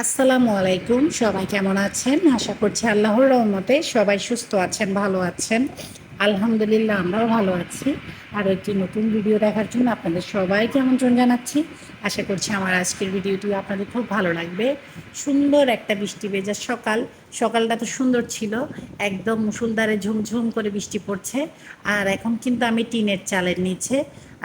আসসালামু আলাইকুম, সবাই কেমন আছেন? আশা করছি আল্লাহর রহমতে সবাই সুস্থ আছেন, ভালো আছেন। আলহামদুলিল্লাহ, আমরাও ভালো আছি। আর একটি নতুন ভিডিও দেখার জন্য আপনাদের সবাইকে আমন্ত্রণ জানাচ্ছি। আশা করছি আমার আজকের ভিডিওটি আপনাদের খুব ভালো লাগবে। সুন্দর একটা বৃষ্টি ভেজা সকাল। সকালটা তো সুন্দর ছিল, একদম মুসুলদারে ঝুমঝুম করে বৃষ্টি পড়ছে। আর এখন কিন্তু আমি টিনের চালের নিচে,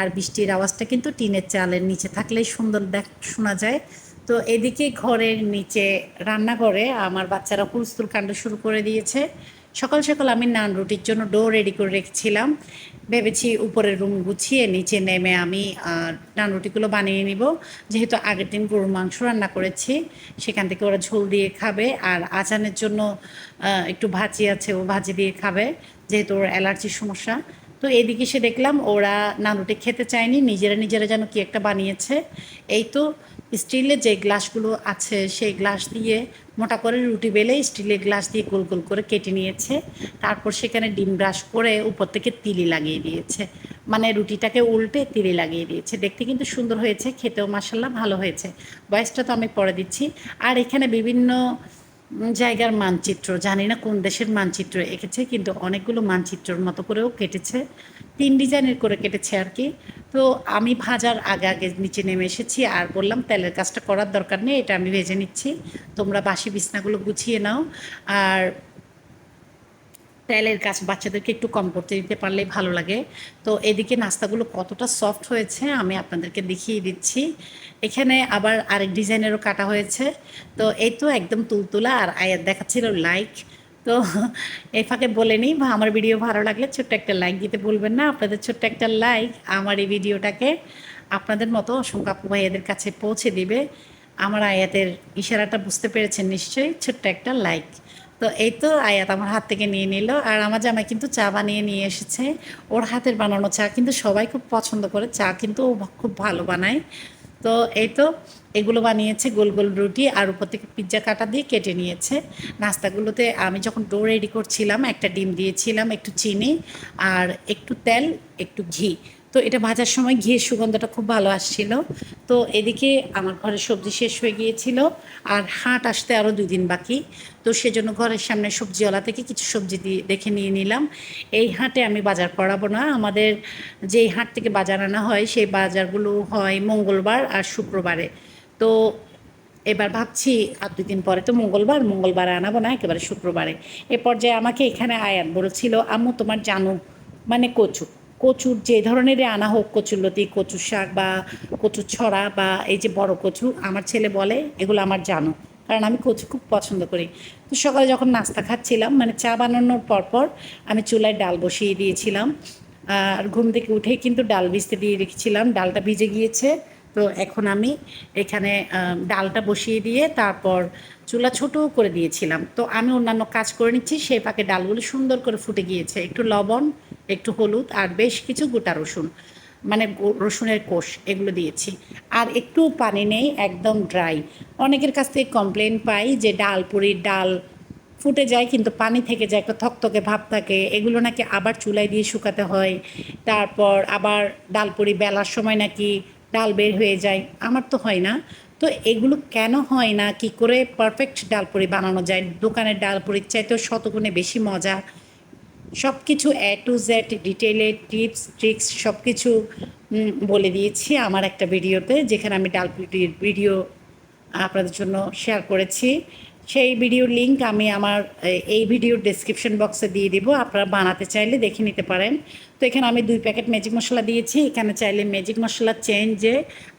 আর বৃষ্টির আওয়াজটা কিন্তু টিনের চালের নিচে থাকলেই সুন্দর দেখ শোনা যায়। তো এদিকে ঘরের নিচে রান্নাঘরে আমার বাচ্চারা হুলস্থুল কাণ্ড শুরু করে দিয়েছে। সকাল সকাল আমি নান রুটির জন্য ডো রেডি করে রেখেছিলাম। ভেবেছি উপরের রুম গুছিয়ে নিচে নেমে আমি নান রুটিগুলো বানিয়ে নিব। যেহেতু আগের দিন গরুর মাংস রান্না করেছি, সেখান থেকে ওরা ঝোল দিয়ে খাবে। আর আজানের জন্য একটু ভাজি আছে, ও ভাজি দিয়ে খাবে, যেহেতু ওর অ্যালার্জির সমস্যা। তো এদিকে সে দেখলাম ওরা নানুটি খেতে চায়নি, নিজেরা নিজেরা যেন কি একটা বানিয়েছে। এই তো স্টিলের যে গ্লাসগুলো আছে, সেই গ্লাস দিয়ে মোটা করে রুটি বেলে স্টিলের গ্লাস দিয়ে গোল গোল করে কেটে নিয়েছে। তারপর সেখানে ডিম ব্রাশ করে উপর থেকে তিলি লাগিয়ে দিয়েছে। মানে রুটিটাকে উল্টে তিলি লাগিয়ে দিয়েছে। দেখতে কিন্তু সুন্দর হয়েছে, খেতেও মাসাল্লাহ ভালো হয়েছে। বয়সটা তো আমি পরে দিচ্ছি। আর এখানে বিভিন্ন জায়গার মানচিত্র, জানি না কোন দেশের মানচিত্র এঁকেছে, কিন্তু অনেকগুলো মানচিত্রর মতো করেও কেটেছে, তিন ডিজাইনের করে কেটেছে আর কি। তো আমি ভাজার আগে আগে নিচে নেমে এসেছি আর বললাম, তেলের কাজটা করার দরকার নেই, এটা আমি ভেজে নিচ্ছি, তোমরা বাসি বিছনাগুলো গুছিয়ে নাও। আর তেলের কাজ বাচ্চাদেরকে একটু কম করতে দিতে পারলেই ভালো লাগে। তো এদিকে নাস্তাগুলো কতটা সফট হয়েছে আমি আপনাদেরকে দেখিয়ে দিচ্ছি। এখানে আবার আরেক ডিজাইনেরও কাটা হয়েছে। তো এই তো একদম তুলতুলা আর আয়াত দেখাচ্ছিল লাইক তো এই ফাঁকে বলে নিই, বা আমার ভিডিও ভালো লাগলে ছোট্ট একটা লাইক দিতে বলবেন না। আপনাদের ছোট্ট একটা লাইক আমার এই ভিডিওটাকে আপনাদের মতো অসংখ্য আপু ভাইয়াদের কাছে পৌঁছে দিবে। আমার আয়াতের ইশারাটা বুঝতে পেরেছেন নিশ্চয়ই। ছোট্ট একটা লাইক তো এই তো আয়াত আমার হাত থেকে নিয়ে নিল। আর আমার জামাই কিন্তু চা বানিয়ে নিয়ে এসেছে। ওর হাতের বানানো চা কিন্তু সবাই খুব পছন্দ করে। চা কিন্তু ও খুব ভালো বানায়। তো এই তো এগুলো বানিয়েছে গোল গোল রুটি আর উপর থেকে পিৎজা কাটা দিয়ে কেটে নিয়েছে। নাস্তাগুলোতে আমি যখন ডো রেডি করছিলাম, একটা ডিম দিয়েছিলাম, একটু চিনি আর একটু তেল, একটু ঘি। তো এটা ভাজার সময় ঘিয়ের সুগন্ধটা খুব ভালো আসছিল। তো এদিকে আমার ঘরে সবজি শেষ হয়ে গিয়েছিল আর হাট আসতে আরও দুই দিন বাকি। তো সেজন্য ঘরের সামনে সবজিওয়ালা থেকে কিছু সবজি দিয়ে দেখে নিয়ে নিলাম। এই হাটে আমি বাজার করাবো না। আমাদের যেই হাট থেকে বাজার আনা হয়, সেই বাজারগুলো হয় মঙ্গলবার আর শুক্রবারে। তো এবার ভাবছি, আর দুই দিন পরে তো মঙ্গলবার, মঙ্গলবারে আনাবো না, একেবারে শুক্রবারে। এ পর্যায়ে আমাকে এখানে আয়াত বলেছিল, আম্মু, তোমার জানো মানে কচু। কচুর যে ধরনের আনা হোক কচুরলতি কচুর শাক বা কচুর ছড়া বা এই যে বড় কচু, আমার ছেলে বলে এগুলো আমার জানো। কারণ আমি কচু খুব পছন্দ করি। তো সকালে যখন নাস্তা খাচ্ছিলাম মানে চা বানানোর পরপর আমি চুলায় ডাল বসিয়ে দিয়েছিলাম। আর ঘুম থেকে উঠেই কিন্তু ডাল ভিজতে দিয়ে রেখেছিলাম। ডালটা ভিজে গিয়েছে। তো এখন আমি এখানে ডালটা বসিয়ে দিয়ে তারপর চুলা ছোট করে দিয়েছিলাম। তো আমি অন্যান্য কাজ করে নিচ্ছি, সেই পাকে ডালগুলো সুন্দর করে ফুটে গিয়েছে। একটু লবণ একটু হলুদ আর বেশ কিছু গোটা রসুন মানে রসুনের কোষ এগুলো দিয়েছি। আর একটু পানি নেই, একদম ড্রাই। অনেকের কাছ থেকে কমপ্লেন পাই যে ডাল পুরির ডাল ফুটে যায় কিন্তু পানি থেকে যায়, একটা থকথকে ভাব থাকে। এগুলো নাকি আবার চুলায় দিয়ে শুকাতে হয়, তারপর আবার ডালপুরি বেলার সময় নাকি ডাল বের হয়ে যায়। আমার তো হয় না। তো এগুলো কেন হয় না? কি করে পারফেক্ট ডাল ডালপুরি বানানো যায়? দোকানের ডাল ডালপুরির চাইতেও শতগুণে বেশি মজা। সব কিছু এ টু জেড ডিটেলে টিপস ট্রিক্স সব কিছু বলে দিয়েছি আমার একটা ভিডিওতে, যেখানে আমি ডালপুরির ভিডিও আপনাদের জন্য শেয়ার করেছি। সেই ভিডিওর লিঙ্ক আমি আমার এই ভিডিওর ডেসক্রিপশন বক্সে দিয়ে দিব। আপনারা বানাতে চাইলে দেখে নিতে পারেন। তো এখানে আমি দুই প্যাকেট ম্যাজিক মশলা দিয়েছি। এখানে চাইলে ম্যাজিক মশলা চেঞ্জে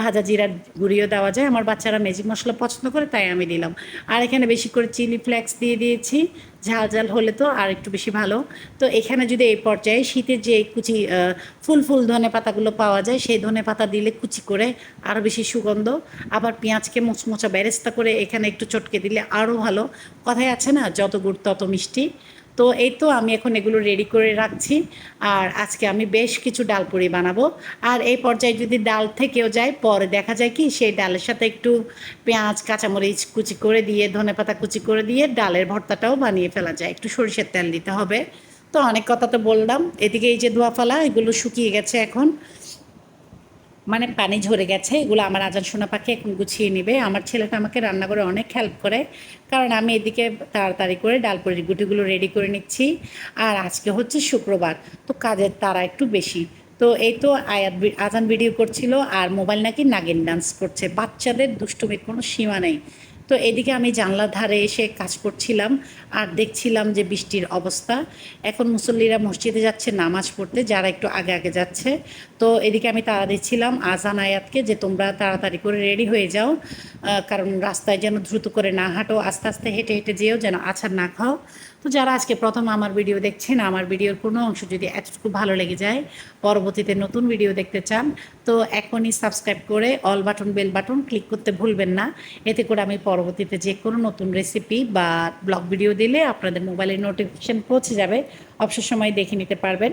ভাজা জিরার গুঁড়িও দেওয়া যায়। আমার বাচ্চারা ম্যাজিক মশলা পছন্দ করে, তাই আমি দিলাম। আর এখানে বেশি করে চিলি ফ্লেক্স দিয়ে দিয়েছি। ঝাল ঝাল হলে তো আর একটু বেশি ভালো। তো এখানে যদি এই পর্যায়ে শীতের যে কুচি ফুল ফুল ধনে পাতাগুলো পাওয়া যায়, সেই ধনে পাতা দিলে কুচি করে আরও বেশি সুগন্ধ। আবার পেঁয়াজকে মোচমোচা ব্যারেস্তা করে এখানে একটু চটকে দিলে আরও ভালো। কথায় আছে না, যত গুড় তত মিষ্টি। তো এই তো আমি এখন এগুলো রেডি করে রাখছি। আর আজকে আমি বেশ কিছু ডাল পুরি বানাবো। আর এই পর্যায়ে যদি ডাল থেকেও যায়, পরে দেখা যায় কি, সেই ডালের সাথে একটু পেঁয়াজ, কাঁচামরিচ কুচি করে দিয়ে ধনেপাতা কুচি করে দিয়ে ডালের ভর্তাটাও বানিয়ে ফেলা যায়। একটু সরিষার তেল দিতে হবে। তো অনেক কথা তো বললাম। এদিকে এই যে ধোয়া ফালা এগুলো শুকিয়ে গেছে এখন। মানে পানি ঝরে গেছে, এগুলো আমার আজান সোনা পাখি এখন গুছিয়ে নেবে। আমার ছেলেটা আমাকে রান্না করে অনেক হেল্প করে, কারণ আমি এদিকে তাড়াতাড়ি করে ডালপুরির গুটিগুলো রেডি করে নিচ্ছি। আর আজকে হচ্ছে শুক্রবার, তো কাজের তারা একটু বেশি। তো এই তো আয়াত আজান ভিডিও করছিল, আর মোবাইল নাকি নাগিন ডান্স করছে। বাচ্চাদের দুষ্টুমির কোনো সীমা নেই। তো এদিকে আমি জানলার ধারে এসে কাজ করছিলাম আর দেখছিলাম যে বৃষ্টির অবস্থা। এখন মুসল্লিরা মসজিদে যাচ্ছে, নামাজ পড়তে, যারা একটু আগে আগে যাচ্ছে। তো এদিকে আমি তাড়া দিচ্ছিলাম আজান আয়াতকে যে তোমরা তাড়াতাড়ি করে রেডি হয়ে যাও কারণ রাস্তায় যেন দ্রুত করে না হাঁটো, আস্তে আস্তে হেঁটে হেঁটে যেও, যেন আছাড় না খাও। তো যারা আজকে প্রথম আমার ভিডিও দেখছেন, আমার ভিডিওর কোনো অংশ যদি এতটুকু ভালো লেগে যায়, পরবর্তীতে নতুন ভিডিও দেখতে চান, তো এখনই সাবস্ক্রাইব করে all button, bell button click করতে ভুলবেন না। এতে করে আমি পরবর্তীতে যে কোনো নতুন রেসিপি বা ব্লগ ভিডিও দিলে আপনাদের মোবাইলে নোটিফিকেশান পৌঁছে যাবে। অবসর সময় দেখে নিতে পারবেন।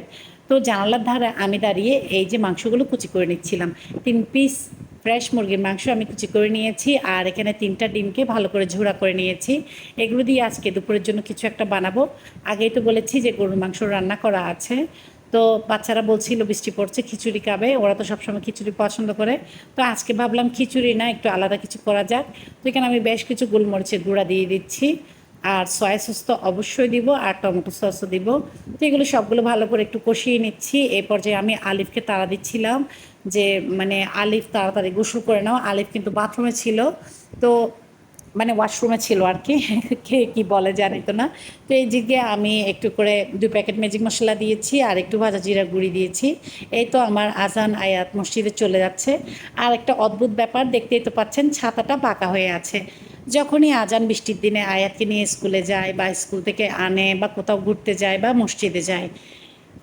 তো জানালার ধারে আমি দাঁড়িয়ে এই যে মাংসগুলো কুচি করে নিচ্ছিলাম। তিন পিস ফ্রেশ মুরগির মাংস আমি কুচি করে নিয়েছি আর এখানে তিনটা ডিমকে ভালো করে ঝোড়া করে নিয়েছি। এগুলো দিয়ে আজকে দুপুরের জন্য কিছু একটা বানাবো। আগেই তো বলেছি যে গরুর মাংস রান্না করা আছে। তো বাচ্চারা বলছিল বৃষ্টি পড়ছে, খিচুড়ি খাবে, ওরা তো সবসময় খিচুড়ি পছন্দ করে। তো আজকে ভাবলাম খিচুড়ি না, একটু আলাদা কিছু করা যাক। তো এখানে আমি বেশ কিছু গোলমরিচের গুঁড়া দিয়ে দিচ্ছি। আর সয়া সস তো অবশ্যই দিব, আর টমেটো সসও দিব। তো এগুলো সবগুলো ভালো করে একটু কষিয়ে নিচ্ছি। এই পর্যায়ে আমি আলিফকে তাড়া দিচ্ছিলাম যে মানে আলিফ তাড়াতাড়ি গোসল করে নাও। আলিফ কিন্তু বাথরুমে ছিল। তো মানে ওয়াশরুমে ছিল আর কি। কে কি বলে জানি তো না। তো এই দিকে আমি একটু করে দুই প্যাকেট ম্যাজিক মশলা দিয়েছি আর একটু ভাজা জিরা গুঁড়ি দিয়েছি। এই তো আমার আজান আয়াত মসজিদে চলে যাচ্ছে। আর একটা অদ্ভুত ব্যাপার, দেখতেই তো পাচ্ছেন ছাতাটা বাঁকা হয়ে আছে। যখনই আজান বৃষ্টির দিনে আয়াতকে নিয়ে স্কুলে যায় বা স্কুল থেকে আনে বা কোথাও ঘুরতে যায় বা মসজিদে যায়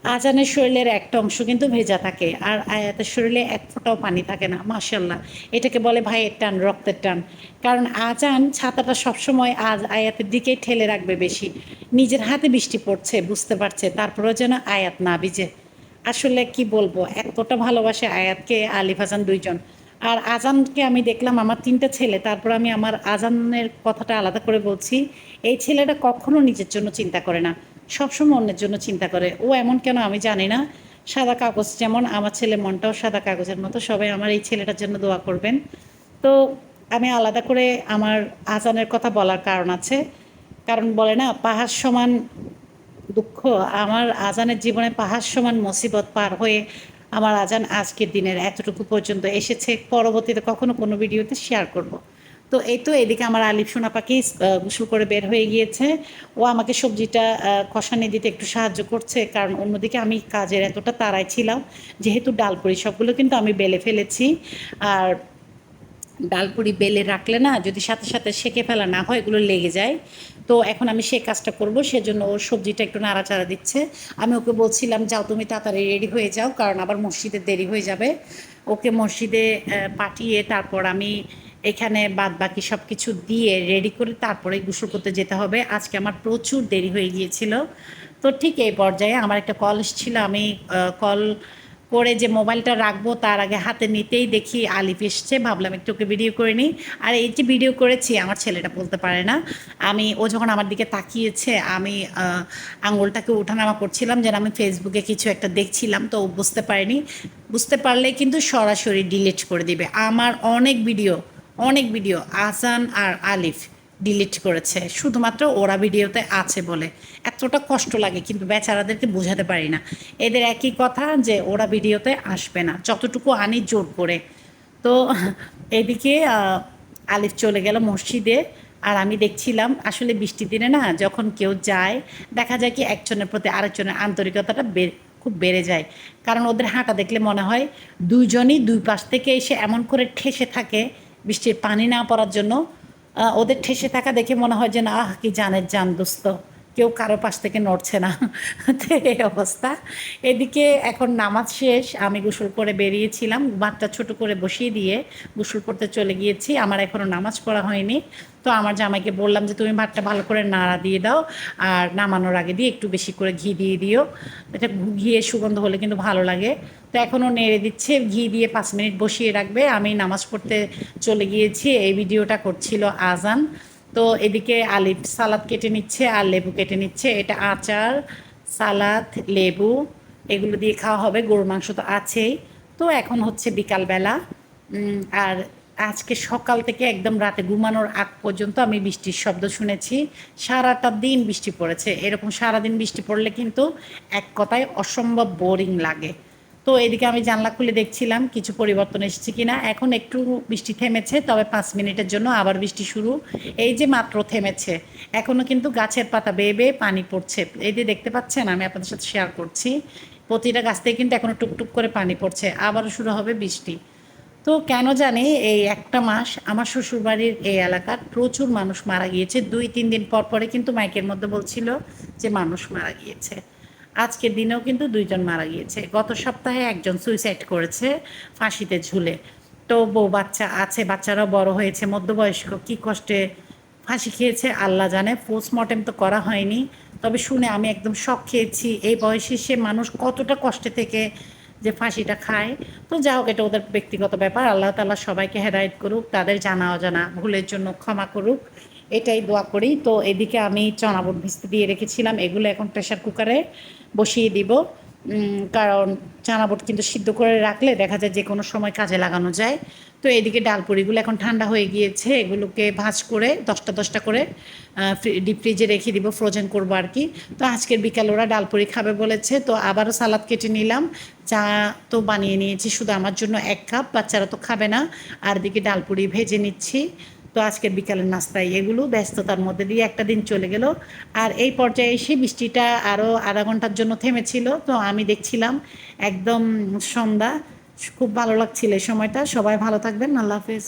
আজানের শরীরের একটা অংশ কিন্তু ভেজা থাকে, আর আয়াতের শরীরে এক ফোঁটাও পানি থাকে না মাশাল্লাহ এটাকে বলে ভাইয়ের টান, রক্তের টান। কারণ আজান ছাতাটা সবসময় আজ আয়াতের দিকেই ঠেলে রাখবে বেশি। নিজের হাতে বৃষ্টি পড়ছে, বুঝতে পারছে, তারপরেও যেন আয়াত না ভিজে। আসলে কি বলব, এতটা ভালোবাসে আয়াতকে আলিফ হাসান দুইজন। আর আজানকে আমি দেখলাম আমার তিনটা ছেলে, তারপর আমি আমার আজানের কথাটা আলাদা করে বলছি, এই ছেলেটা কখনো নিজের জন্য চিন্তা করে না। সবসময় অন্যের জন্য চিন্তা করে। ও এমন কেন আমি জানি না। সাদা কাগজ যেমন আমার ছেলে মনটাও সাদা কাগজের মতো। সবাই আমার এই ছেলেটার জন্য দোয়া করবেন। তো আমি আলাদা করে আমার আজানের কথা বলার কারণ আছে। কারণ বলে না, পাহাড় সমান দুঃখ। আমার আজানের জীবনে পাহাড় সমান মুসিবত পার হয়ে আমার আজান আজকের দিনের এতটুকু পর্যন্ত এসেছে। পরবর্তীতে কখনো কোনো ভিডিওতে শেয়ার করব। তো এই তো এদিকে আমার আলিফ সোনা পাখি গোসল করে বের হয়ে গিয়েছে। ও আমাকে সবজিটা কষানি দিতে একটু সাহায্য করছে, কারণ অন্যদিকে আমি কাজের এতটা তাড়ায় ছিলাম, যেহেতু ডালপুরি সবগুলো কিন্তু আমি বেলে ফেলেছি। আর ডালপুরি বেলে রাখলে না, যদি সাথে সাথে সেকে ফেলা না হয়, এগুলো লেগে যায়। তো এখন আমি সেই কাজটা করব, সেজন্য ওর সবজিটা একটু নাড়াচাড়া দিচ্ছে। আমি ওকে বলছিলাম, যাও তুমি তাড়াতাড়ি রেডি হয়ে যাও, কারণ আবার মসজিদে দেরি হয়ে যাবে। ওকে মসজিদে পাঠিয়ে তারপর আমি এখানে বাদ বাকি সব কিছু দিয়ে রেডি করে তারপরে গোসল করতে যেতে হবে। আজকে আমার প্রচুর দেরি হয়ে গিয়েছিল। তো ঠিক এই পর্যায়ে আমার একটা কল এসেছিল। আমি কল করে যে মোবাইলটা রাখব তার আগে হাতে নিতেই দেখি আলিফ এসছে। ভাবলাম একটু ওকে ভিডিও করে নিই। আর এই যে ভিডিও করেছি, আমার ছেলেটা বলতে পারে না। আমি, ও যখন আমার দিকে তাকিয়েছে, আমি আঙুলটাকে ওঠানামা করছিলাম যেন আমি ফেসবুকে কিছু একটা দেখছিলাম। তো ও বুঝতে পারেনি। বুঝতে পারলে কিন্তু সরাসরি ডিলিট করে দিবে। আমার অনেক ভিডিও অনেক ভিডিও আজান আর আলিফ ডিলিট করেছে। শুধুমাত্র ওরা ভিডিওতে আছে বলে। এতটা কষ্ট লাগে, কিন্তু বেচারাদেরকে বোঝাতে পারি না। এদের একই কথা যে ওরা ভিডিওতে আসবে না। যতটুকু আনি জোর করে। তো এদিকে আলিফ চলে গেল মসজিদে। আর আমি দেখছিলাম, আসলে বৃষ্টির দিনে না, যখন কেউ যায়, দেখা যায় কি একজনের প্রতি আরেকজনের আন্তরিকতাটা খুব বেড়ে যায়। কারণ ওদের হাঁটা দেখলে মনে হয় দুইজনই দুই পাশ থেকে এসে এমন করে ঠেসে থাকে বৃষ্টির পানি না পড়ার জন্য ওদের ঠেসে থাকা দেখে মনে হয় যে না আহ, কি জানের জান, দোস্ত। কেউ কারও পাশ থেকে নড়ছে না। তো এই অবস্থা। এদিকে এখন নামাজ শেষ, আমি গোসল করে বেরিয়েছিলাম বাচ্চা ছোট করে বসিয়ে দিয়ে গোসল করতে চলে গিয়েছি। আমার এখনও নামাজ পড়া হয়নি। তো আমার জামাইকে বললাম যে, তুমি ভাতটা ভালো করে নাড়া দিয়ে দাও, আর নামানোর আগে দিয়ে একটু বেশি করে ঘি দিয়ে দিও। এটা ঘিয়ে সুগন্ধ হলে কিন্তু ভালো লাগে। তো এখনও নেড়ে দিচ্ছে, ঘি দিয়ে পাঁচ মিনিট বসিয়ে রাখবে। আমি নামাজ পড়তে চলে গিয়েছি, এই ভিডিওটা করছিল আজান। তো এদিকে আলিফ সালাদ কেটে নিচ্ছে, আর লেবু কেটে নিচ্ছে। এটা আচার, সালাদ, লেবু, এগুলো দিয়ে খাওয়া হবে। গরুর মাংস তো আছেই। তো এখন হচ্ছে বিকালবেলা। আর আজকে সকাল থেকে একদম রাতে ঘুমানোর আগ পর্যন্ত আমি বৃষ্টির শব্দ শুনেছি। সারাটা দিন বৃষ্টি পড়েছে। এরকম সারাদিন বৃষ্টি পড়লে কিন্তু এক কথায় অসম্ভব বোরিং লাগে। তো এদিকে আমি জানলা খুলে দেখছিলাম কিছু পরিবর্তন এসেছে কিনা। এখন একটু বৃষ্টি থেমেছে, তবে পাঁচ মিনিটের জন্য আবার বৃষ্টি শুরু। এই যে মাত্র থেমেছে, এখনও কিন্তু গাছের পাতা বেয়ে বেয়ে পানি পড়ছে। এই যে দেখতে পাচ্ছেন, আমি আপনাদের সাথে শেয়ার করছি, প্রতিটা গাছ থেকে কিন্তু এখনও টুকটুক করে পানি পড়ছে। আবারও শুরু হবে বৃষ্টি। তো কেন জানি এই একটা মাস আমার শ্বশুরবাড়ির এই এলাকার প্রচুর মানুষ মারা গিয়েছে। দুই, তিন দিন পর পরে কিন্তু মাইকের মধ্যে বলছিল যে মানুষ মারা গিয়েছে। আজকের দিনেও কিন্তু দুইজন মারা গিয়েছে। গত সপ্তাহে একজন সুইসাইড করেছে, ফাঁসিতে ঝুলে। তো বউ বাচ্চা আছে, বাচ্চারাও বড় হয়েছে, মধ্যবয়স্ক, কি কষ্টে ফাঁসি খেয়েছে আল্লাহ জানে পোস্টমর্টেম তো করা হয়নি। তবে শুনে আমি একদম শখ খেয়েছি, এই বয়সে সে মানুষ কতটা কষ্টে থেকে যে ফাঁসিটা খায়। তো যা হোক, এটা ওদের ব্যক্তিগত ব্যাপার, আল্লাহ তাআলা সবাইকে হেদায়েত করুক, তাদের জানা অজানা ভুলের জন্য ক্ষমা করুক। এটাই দোয়া করি। তো এদিকে আমি চনা বুট ভিজতে দিয়ে রেখেছিলাম। এগুলো এখন প্রেশার কুকারে বসিয়ে দিব। কারণ চানা বুট কিন্তু সিদ্ধ করে রাখলে দেখা যায় যে কোনো সময় কাজে লাগানো যায়। তো এদিকে ডালপুরিগুলো এখন ঠান্ডা হয়ে গিয়েছে। এগুলোকে ভাঁজ করে দশটা দশটা করে ডিপ ফ্রিজে রেখে দিব ফ্রোজেন করব আর কি। তো আজকের বিকাল ওরা ডালপুরি খাবে বলেছে। তো আবারও সালাদ কেটে নিলাম। চা তো বানিয়ে নিয়েছি। শুধু আমার জন্য এক কাপ, বাচ্চারা তো খাবে না। আর দিকে ডালপুরি ভেজে নিচ্ছি। তো আজকের বিকালের নাস্তায় এগুলো ব্যস্ততার মধ্যে দিয়ে একটা দিন চলে গেল। আর এই পর্যায়ে এসে বৃষ্টিটা আরও আধা ঘণ্টার জন্য থেমেছিল। তো আমি দেখছিলাম একদম সন্ধ্যা। খুব ভালো লাগছিল এই সময়টা। সবাই ভালো থাকবেন। আল্লাহ হাফেজ।